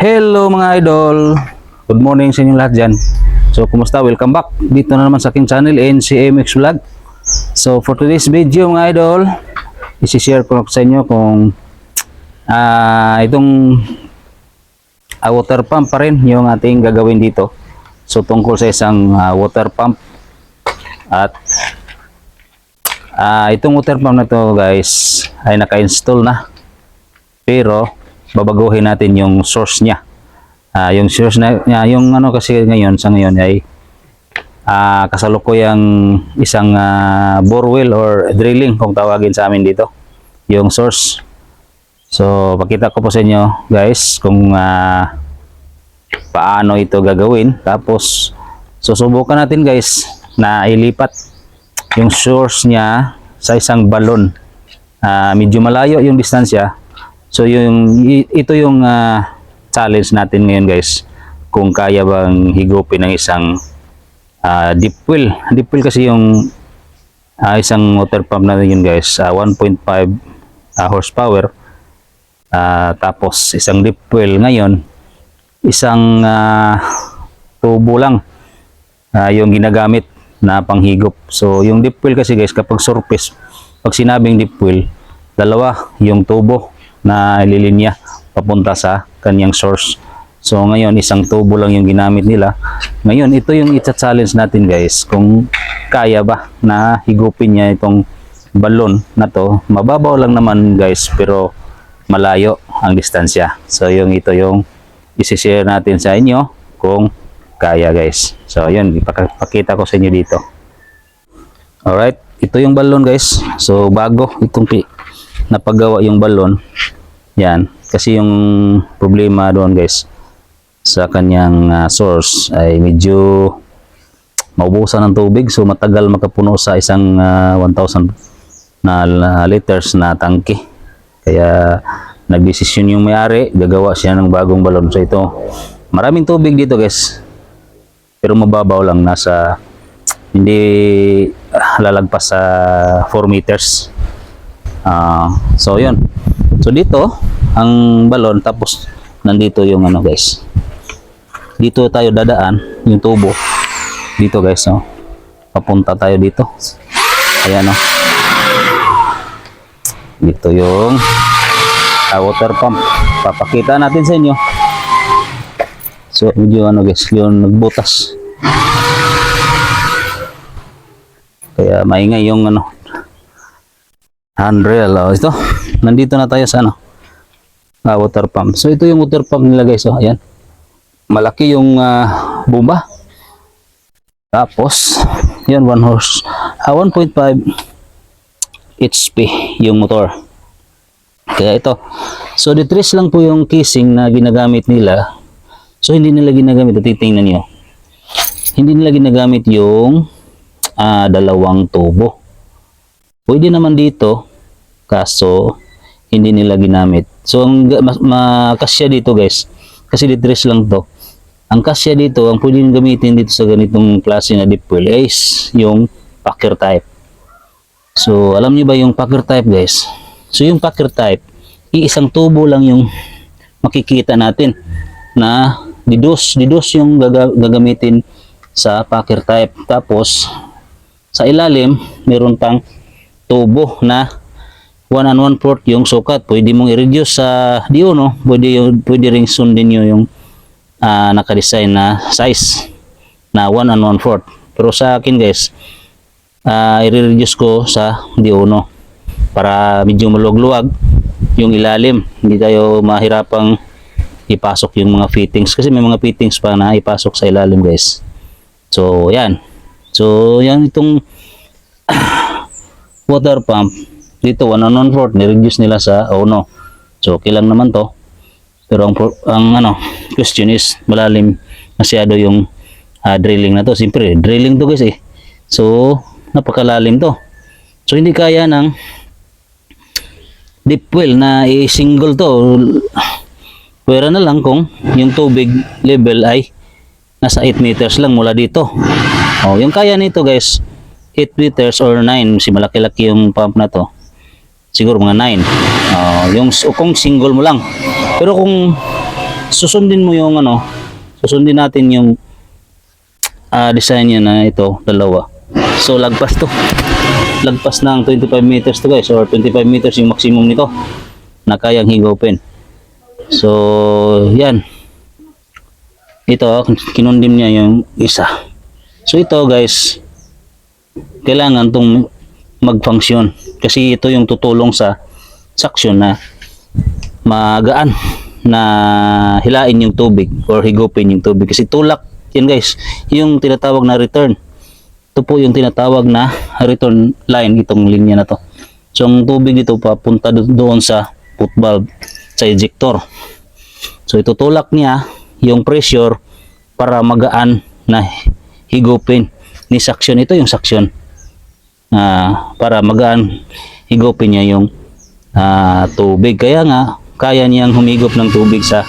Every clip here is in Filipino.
Hello mga idol! Good morning sa inyo lahat dyan. So, kumusta? Welcome back. Dito na naman sa aking channel, NCMX Vlog. So, for today's video mga idol, isi-share ko sa inyo kung ah itong ah, water pump pa rin yung ating gagawin dito. So, tungkol sa isang ah, water pump at ah itong water pump na to guys ay naka-install na pero babaguhin natin yung source niya. Ah, yung source na niya, yung ano kasi ngayon sa ngayon ay ah kasalukuyang isang ah, borewell or drilling kung tawagin sa amin dito. Yung source. So, pakita ko po sa inyo guys kung ah, paano ito gagawin. Tapos susubukan natin guys na ilipat yung source niya sa isang balon. Ah, medyo malayo yung distansya. So yung ito yung ah, challenge natin ngayon guys. Kung kaya bang higupin ng isang ah, deep well. Deep well kasi yung ah, isang water pump na yun guys. ah, 1.5 ah, horsepower. Ah, tapos isang deep well ngayon isang ah, tubo lang ah, yung ginagamit na panghigop. So yung deep well kasi guys kapag surface pag sinabing deep well dalawa yung tubo na ililinya papunta sa kanyang source. So ngayon isang tubo lang yung ginamit nila. Ngayon ito yung itcha-challenge natin guys kung kaya ba na higupin niya itong balon na to. Mababaw lang naman guys pero malayo ang distansya. So yung ito yung isi-share natin sa inyo kung kaya guys. So yun ipakita ko sa inyo dito. Alright, ito yung balon guys. So bago itong napagawa yung balon, yan. Kasi yung problema doon guys sa kanyang ah, source ay medyo maubusan ng tubig so matagal makapuno sa isang ah, 1,000 na na liters na tangke. Kaya nagdesisyon yung may-ari, gagawa siya ng bagong balon. So ito, maraming tubig dito guys. Pero mababaw lang nasa hindi ah, lalagpas sa 4 meters. Ah, so yun. So dito ang balon tapos nandito yung ano guys. Dito tayo dadaan yung tubo. Dito guys, no. Papunta tayo dito. Ayan no. Dito yung ah, water pump. Papakita natin sa inyo. So medyo ano guys, yung nagbutas. Kaya maingay yung ano handrail. Oh, ito, nandito na tayo sa ano, ah, water pump. So ito yung water pump nila guys. Oh, ayan. Malaki yung ah, bomba. Tapos, yan 1 horse, ah, 1.5 HP yung motor. Kaya ito. So, detrace lang po yung casing na ginagamit nila. So, hindi nila ginagamit. Titingnan nyo. Hindi nila ginagamit yung ah, dalawang tubo. Pwede naman dito, kaso hindi nila ginamit. So, ang makasya dito guys, kasi detrace lang to. Ang kasya dito, ang pwede gamitin dito sa ganitong klase na deep well is yung packer type. So, alam niyo ba yung packer type guys? So, yung packer type, iisang tubo lang yung makikita natin na didos, didos yung gaga- gagamitin sa packer type. Tapos, sa ilalim, meron pang tubo na 1 and 1 fourth yung sukat. Pwede mong i-reduce sa diyo, no? Pwede, yung- pwede ring sundin nyo yung ah, naka-design na size na 1 and 1 fourth. Pero sa akin guys, ah i-reduce ko sa diyo, no? Para medyo maluwag-luwag yung ilalim. Hindi tayo mahirapang ipasok yung mga fittings. Kasi may mga fittings pa na ipasok sa ilalim guys. So, yan. So, yan itong water pump dito 1 on 1 fourth ni-reduce nila sa uno. So okay lang naman to. Pero ang, ang ano question is malalim masyado yung ah, drilling na to. Siyempre drilling to guys eh. So napakalalim to. So hindi kaya ng deep well na i-single to. Pwera na lang kung yung tubig level ay nasa 8 meters lang mula dito. Oh yung kaya nito guys 8 meters or 9 si malaki-laki yung pump na to siguro mga 9 Ah, yung kung single mo lang pero kung susundin mo yung ano, susundin natin yung ah, design niya na ito, dalawa. So lagpas to. Lagpas ng 25 meters to guys or 25 meters yung maximum nito na kayang higupin. So yan. Ito, kinundim niya yung isa. So ito guys, kailangan tong mag-function kasi ito yung tutulong sa suction na magaan na hilain yung tubig or higupin yung tubig. Kasi tulak yan guys yung tinatawag na return. Ito po yung tinatawag na return line itong linya na to. So ang tubig dito papunta do- doon sa foot valve sa ejector. So itutulak niya yung pressure para magaan na higupin ni suction ito yung suction Ah, para magaan higupin niya yung ah, tubig. Kaya nga, kaya niyang humigop ng tubig sa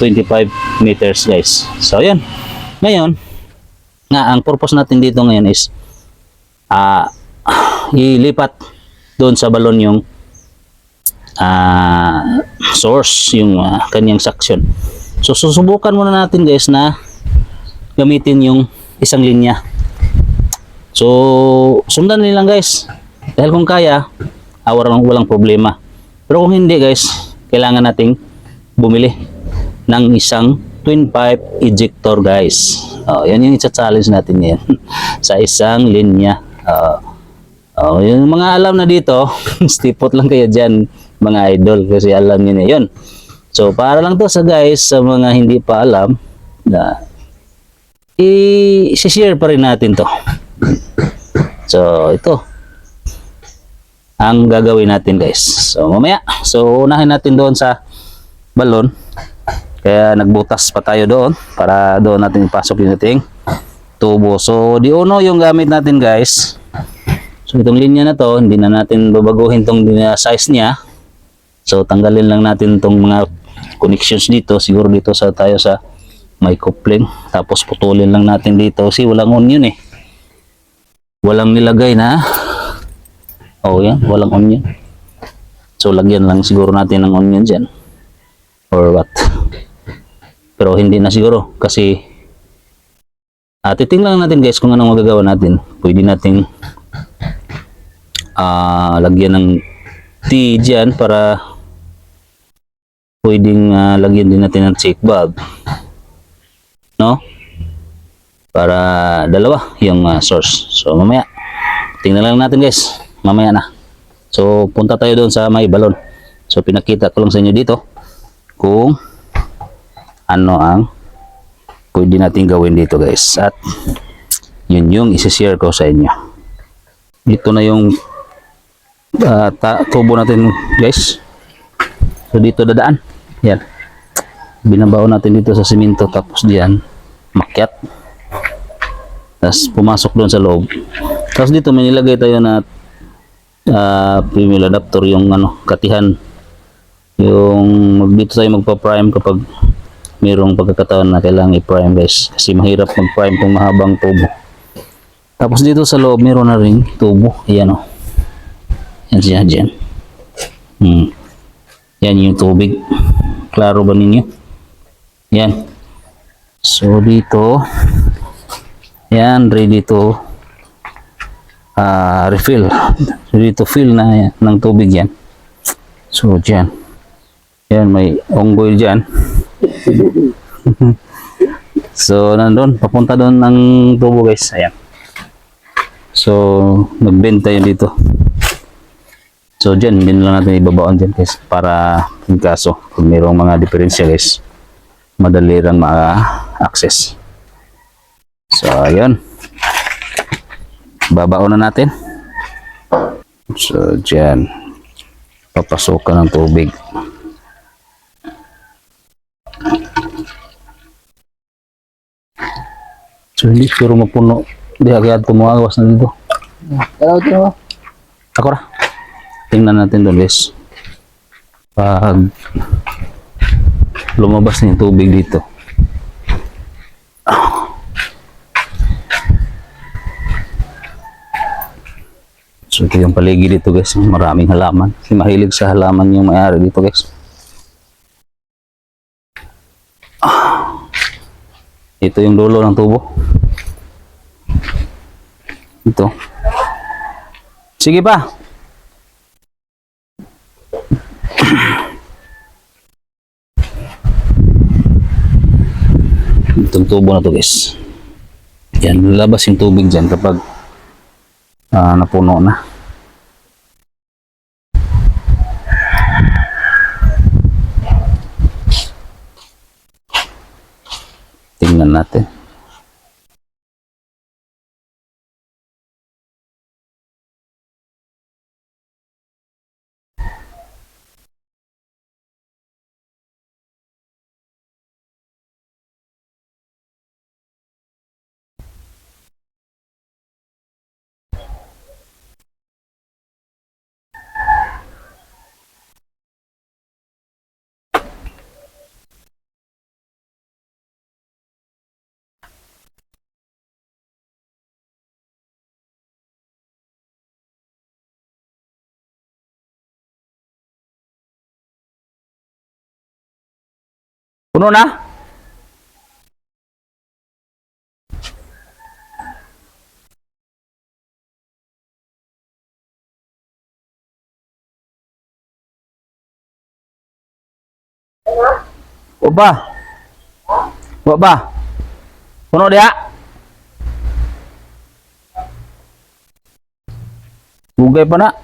25 meters guys. So, yan. Ngayon, nga, ang purpose natin dito ngayon is ah ilipat doon sa balon yung ah, source, yung ah, kanyang suction. So, susubukan muna natin guys na gamitin yung isang linya. So, sundan nilang guys. Dahil kung kaya, ah, walang, walang problema. Pero kung hindi guys, kailangan nating bumili ng isang twin pipe ejector guys. Oh, yan yung i-challenge natin yan sa isang linya. Oh, oh, yung mga alam na dito, stipot lang kayo dyan mga idol kasi alam niyo na yun. So, para lang to sa guys, sa mga hindi pa alam, na i-share pa rin natin to. So, ito. Ang gagawin natin, guys. So, mamaya. So, unahin natin doon sa balon. Kaya nagbutas pa tayo doon para doon natin ipasok yung ating tubo. So, di uno yung gamit natin, guys. So, itong linya na to, hindi na natin babaguhin tong size niya. So, tanggalin lang natin tong mga connections dito. Siguro dito sa tayo sa may coupling. Tapos putulin lang natin dito. Kasi walang onion eh walang nilagay na. Oh yan walang onion. So lagyan lang siguro natin ng onion dyan. Or what? Pero hindi na siguro kasi at titingnan natin guys kung anong magagawa natin. Pwede nating ah lagyan ng tea dyan para pwedeng ah, lagyan din natin ng check valve no para dalawa yung ah, source. So mamaya, tingnan lang natin guys. Mamaya na. So punta tayo doon sa may balon. So pinakita ko lang sa inyo dito kung ano ang pwede natin gawin dito guys. At yun yung isi-share ko sa inyo. Dito na yung ta- tubo natin guys. So dito dadaan. Yan. Binabaon natin dito sa simento tapos diyan makyat. Tapos pumasok doon sa loob. Tapos dito may nilagay tayo na uh, premium adapter yung ano, katihan. Yung dito tayo magpa-prime kapag mayroong pagkakataon na kailangan i-prime guys. Kasi mahirap mag-prime kung mahabang tubo. Tapos dito sa loob meron na ring tubo. Ayan o. Yan siya dyan. Hmm. Yan yung tubig. Klaro ba ninyo? Yan. So dito yan, ready to ah, refill. Ready to fill na yan, ng tubig yan. So, dyan. Yan, may onggoy dyan. so, nandun. Papunta doon ng tubo guys. Ayan. So, nag-bend tayo dito. So, dyan. Na lang natin ibabaon dyan guys. Para, in kaso, kung mayroong mga diferensya guys, madali lang ma-access. So, ayun. Babaon na natin. So, dyan. Papasukan ng tubig. So, hindi siguro mapuno. Hindi agad tumuawas na dito. Hello, Timo. Ako ra. Tingnan natin doon, guys. Pag lumabas na yung tubig dito. Ito yung paligid dito guys, maraming halaman. Kasi mahilig sa halaman yung may-ari dito guys. Ito yung dulo ng tubo. Ito. Sige pa. Itong tubo na to guys. Yan, lalabas yung tubig dyan kapag ah, napuno na. Tingnan natin. Puno na? O ba? O ba? Puno dia? Bugay pa na.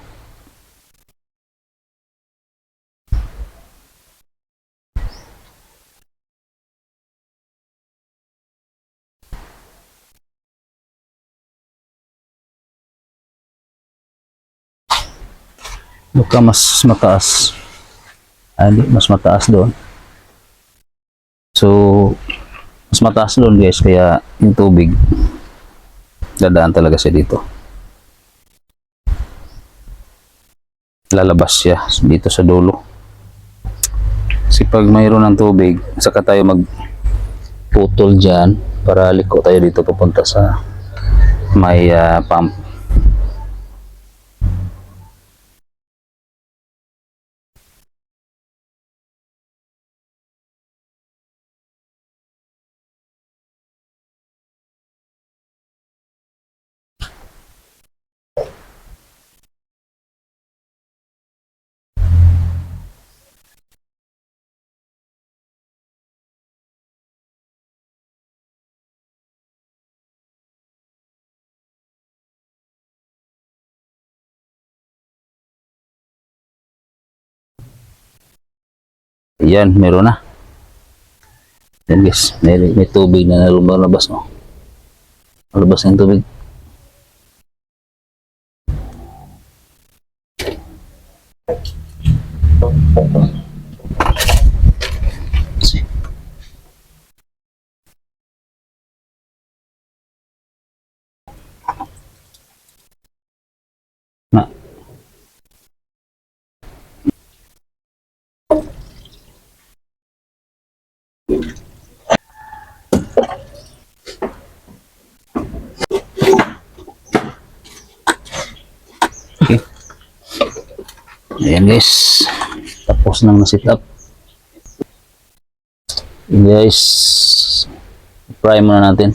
Baka mas mataas. Ah, di, mas mataas doon. So, mas mataas doon guys, kaya yung tubig, dadaan talaga siya dito. Lalabas siya dito sa dulo. Kasi pag mayroon ng tubig, saka tayo magputol dyan para liko tayo dito papunta sa may ah, pump. Yan, meron na. Yan guys, may, may tubig na lumalabas no. Malabas na yung tubig. Guys. Tapos nang na-sit up. Guys, fry muna natin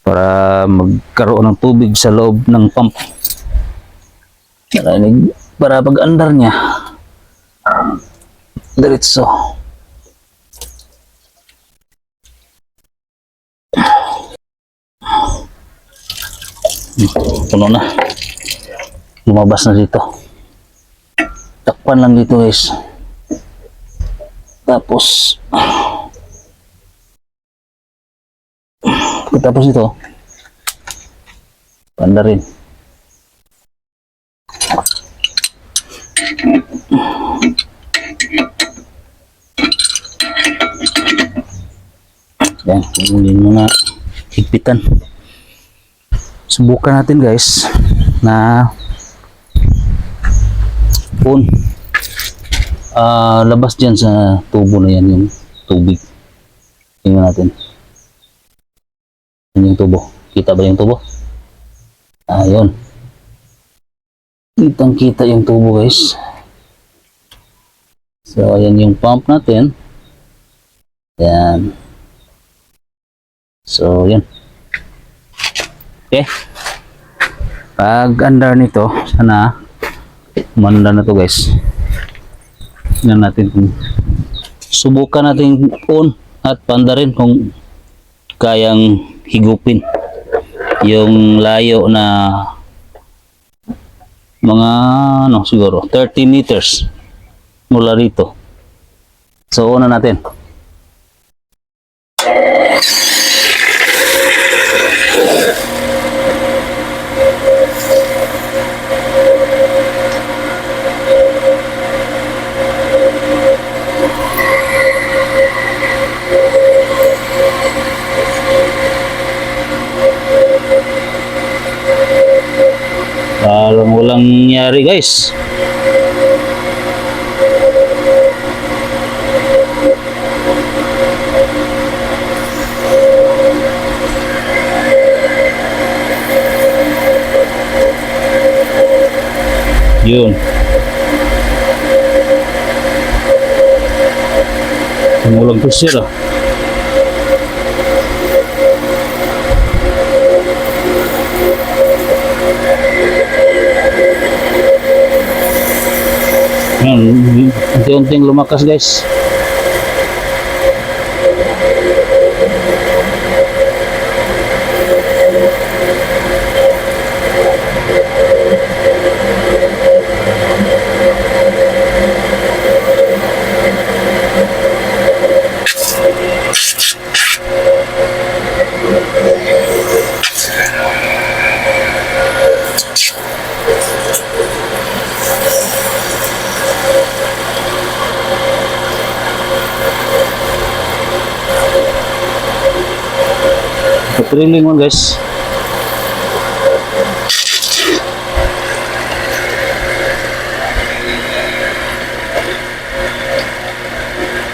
para magkaroon ng tubig sa loob ng pump. Para pag andar niya, diretso. Puno na lumabas na dito takpan lang dito guys. Tapos tapos ito panda rin. Yan hindi mo na higpitan. Subukan natin guys na phone ah labas dyan sa tubo na yan yung tubig. Tingnan natin. Yan yung tubo. Kita ba yung tubo? Ah yun kitang kita yung tubo guys. So ayan yung pump natin. Yan So, yun. Okay. Pag under nito, sana manda na to guys. Tingnan natin kung subukan natin on at panda rin kung kayang higupin yung layo na mga ano siguro 30 meters mula rito. So una natin. Parang walang nangyari guys. Yun. Tumulang kusir ah. Yan, unti-unting lumakas guys. Patriling mo guys.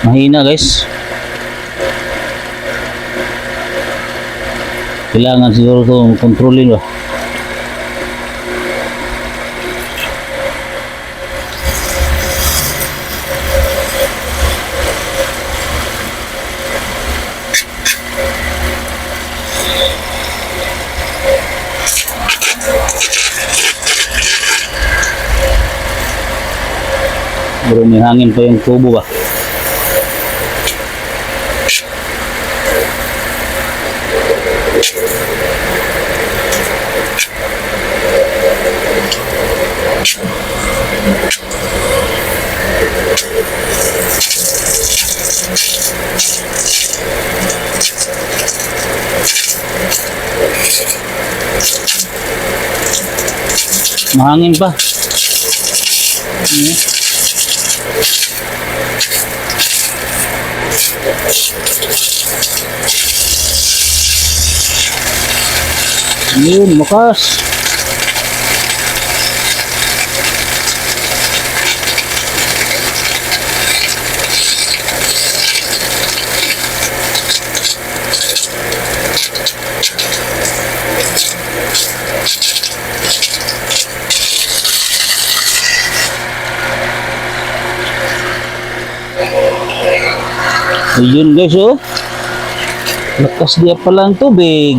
Mahina guys. Kailangan siguro itong kontrolin ba. Pero hangin pa yung tubo ba. Mahangin pa. Yun, makas. Ayun guys oh. Lakas dia pala ang tubig.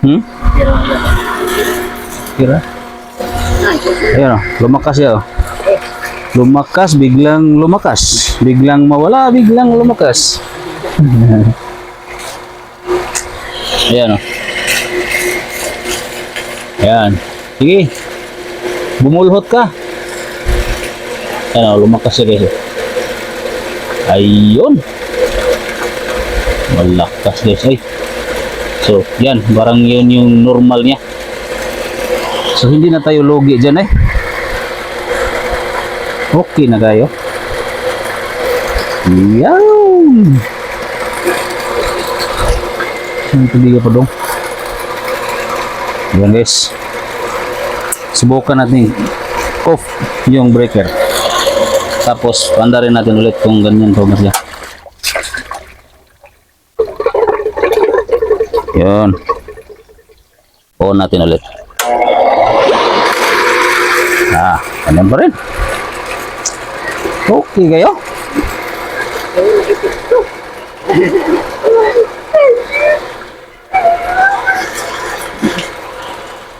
Hmm? Kira? Ayan oh, lumakas ya oh. Lumakas, biglang lumakas. Biglang mawala, biglang lumakas. Ayan oh. Ayan. Sige. Bumulhot ka. Oh, lumakas siya guys. Ayun. Malakas guys. Ay. So, yan. Parang yun yung normal niya. So, hindi na tayo logi dyan eh. Okay na kayo. Yan. Saan tubiga pa dong? Yan guys. Subukan natin off yung breaker. Tapos, panda rin natin ulit kung ganyan to siya. Yun. On natin ulit. Ah, ganyan pa rin. Okay kayo?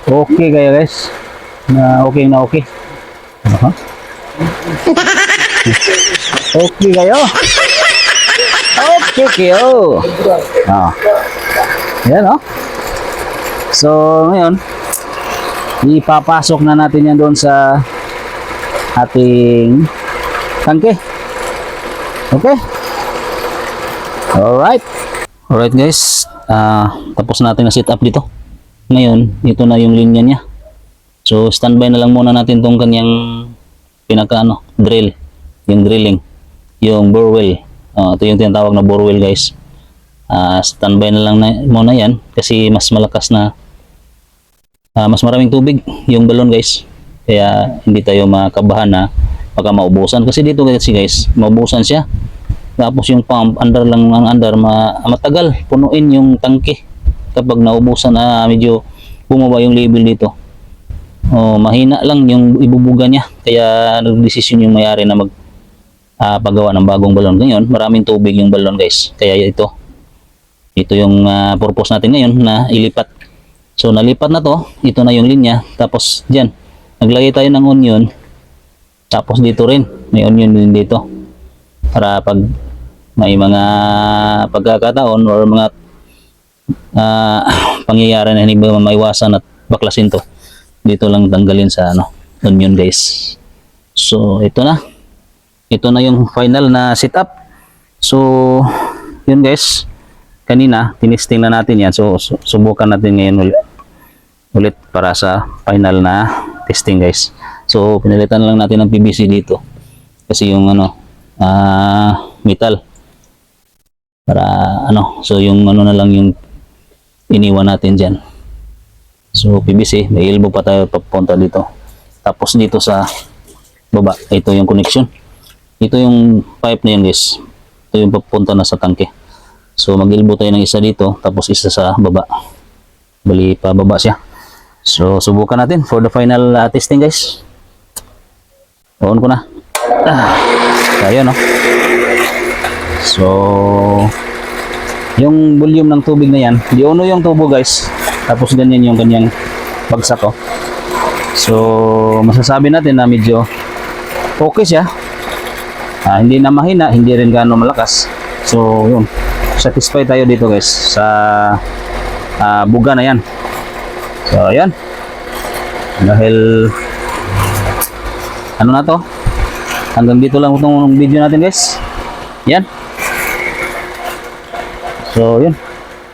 Okay kayo guys. Na okay na okay. Aha. Okay kayo. Okay kayo. Ah. Yan oh. So, ngayon, ipapasok na natin yan doon sa ating tangke. Okay? Alright. Alright guys, ah tapos natin na set up dito. Ngayon, ito na yung linya niya. So, standby na lang muna natin tong kanyang pinaka ano, drill. Yung drilling. Yung borewell. Ah, ito yung tinatawag na borewell guys. Ah, standby na lang na, muna yan kasi mas malakas na ah, mas maraming tubig yung balon guys. Kaya hindi tayo makabahan na baka maubusan. Kasi dito kasi guys, maubusan siya. Tapos yung pump, under lang ang under, ma matagal punuin yung tangke kapag naubusan na medyo bumaba yung level dito. Oh, mahina lang yung ibubuga niya. Kaya nagdesisyon yung mayari na mag ah, paggawa ng bagong balon. Ngayon, maraming tubig yung balon guys. Kaya ito. Ito yung ah, purpose natin ngayon na ilipat. So nalipat na to, ito na yung linya. Tapos diyan, naglagay tayo ng onion. Tapos dito rin, may onion din dito. Para pag may mga pagkakataon or mga ah, pangyayari na hindi mo maiwasan at baklasin to. Dito lang tanggalin sa ano, onion guys. So ito na. Ito na yung final na setup. So yun guys. Kanina tinisting na natin yan. So su- subukan natin ngayon ulit ulit para sa final na testing guys. So pinalitan lang natin ng PVC dito. Kasi yung ano ah metal para ano so yung ano na lang yung iniwan natin diyan. So PVC, may elbow pa tayo papunta dito. Tapos dito sa baba, ito yung connection. Ito yung pipe na yun guys. Ito yung papunta na sa tangke. So mag-elbow tayo ng isa dito, tapos isa sa baba. Bali pa baba siya. So subukan natin for the final uh, testing guys. On ko na. Ah, tayo no. So yung volume ng tubig na yan, di uno yung tubo guys. Tapos ganyan yung kanyang bagsak oh. So masasabi natin na medyo okay siya. Ah, hindi na mahina, hindi rin gaano malakas. So yun, satisfied tayo dito guys sa ah, buga na yan. So ayan. Dahil ano na to? Hanggang dito lang itong video natin guys. Yan. So, yun.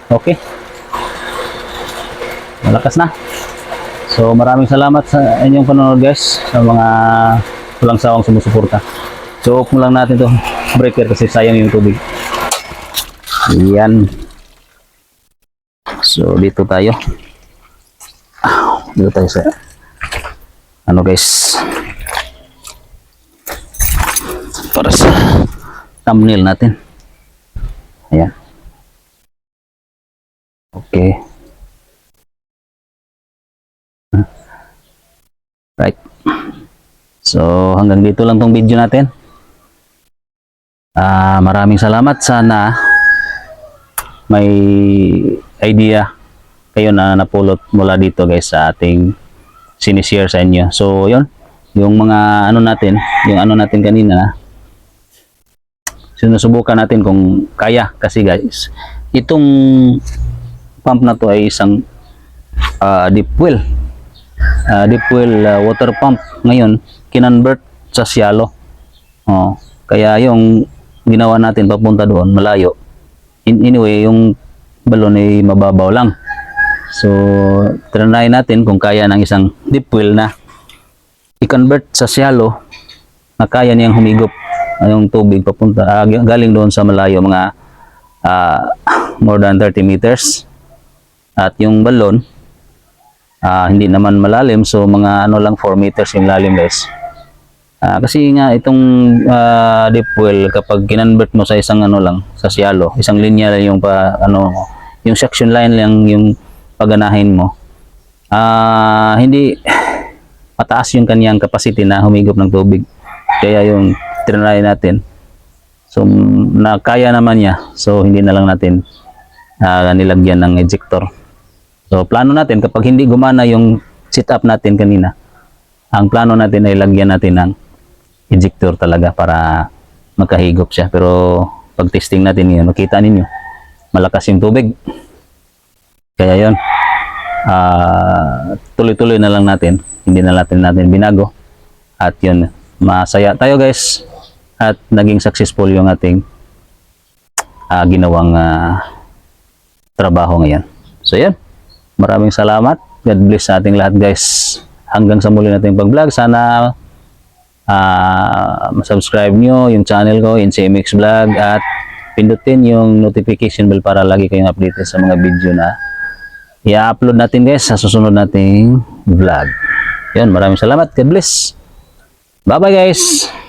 Okay. Malakas na. So, maraming salamat sa inyong panonood guys. Sa mga walang sawang sumusuporta. So, off lang natin to breaker kasi sayang yung tubig. Yan. So, dito tayo. Dito tayo sa ano guys para sa thumbnail natin. Ayan. Okay. Right. So, hanggang dito lang tong video natin. Ah, maraming salamat. Sana may idea kayo na napulot mula dito guys sa ating sinishare sa inyo. So, yun. Yung mga ano natin, yung ano natin kanina, sinusubukan natin kung kaya. Kasi guys, itong pump na to ay isang ah, deep well. Ah, deep well ah, water pump. Ngayon, kinonvert sa shallow. Oh, kaya yung ginawa natin papunta doon, malayo. In, anyway, yung balon ay mababaw lang. So, trinay natin kung kaya ng isang deep well na i-convert sa shallow na kaya niyang humigop yung tubig papunta g- galing doon sa malayo mga ah, more than 30 meters at yung balon ah, hindi naman malalim so mga ano lang 4 meters yung lalim guys Ah, kasi nga itong ah, deep well kapag kinonvert mo sa isang ano lang sa shallow isang linya lang yung pa ano yung section line lang yung paganahin mo ah hindi mataas yung kanyang capacity na humigop ng tubig kaya yung trinay natin So, m- na kaya naman niya. So, hindi na lang natin ah, nilagyan ng ejector. So, plano natin, kapag hindi gumana yung setup natin kanina, ang plano natin ay lagyan natin ng ejector talaga para makahigop siya. Pero, pag testing natin yun, makita ninyo, malakas yung tubig. Kaya yon ah tuloy-tuloy na lang natin. Hindi na natin natin binago. At yun, masaya tayo guys. At naging successful yung ating ah, ginawang ah, trabaho ngayon. So yan, maraming salamat. God bless sa ating lahat guys. Hanggang sa muli nating pag-vlog. Sana ah subscribe nyo yung channel ko, NCMX Vlog at pindutin yung notification bell para lagi kayong updated sa mga video na i-upload natin guys sa susunod nating vlog. Yan, maraming salamat. God bless. Bye-bye guys.